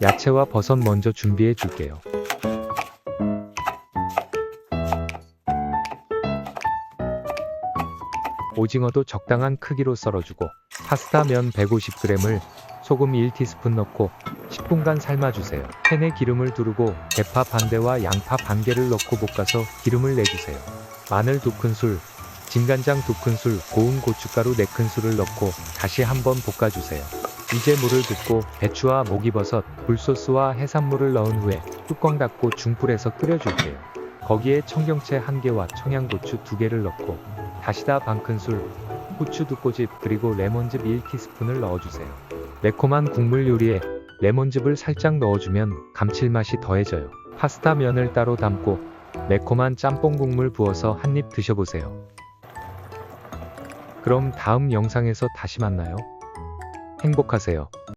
야채와 버섯 먼저 준비해 줄게요. 오징어도 적당한 크기로 썰어주고 파스타 면 150g을 소금 1티스푼 넣고 10분간 삶아주세요. 팬에 기름을 두르고 대파 반대와 양파 반 개를 넣고 볶아서 기름을 내주세요. 마늘 2큰술, 진간장 2큰술, 고운 고춧가루 4큰술을 넣고 다시 한번 볶아주세요. 이제 물을 붓고 배추와 목이버섯, 굴소스와 해산물을 넣은 후에 뚜껑 닫고 중불에서 끓여줄게요. 거기에 청경채 1개와 청양고추 2개를 넣고 다시다 반 큰술, 후추 두 꼬집 그리고 레몬즙 1티스푼을 넣어주세요. 매콤한 국물 요리에 레몬즙을 살짝 넣어주면 감칠맛이 더해져요. 파스타 면을 따로 담고 매콤한 짬뽕 국물 부어서 한 입 드셔보세요. 그럼 다음 영상에서 다시 만나요. 행복하세요.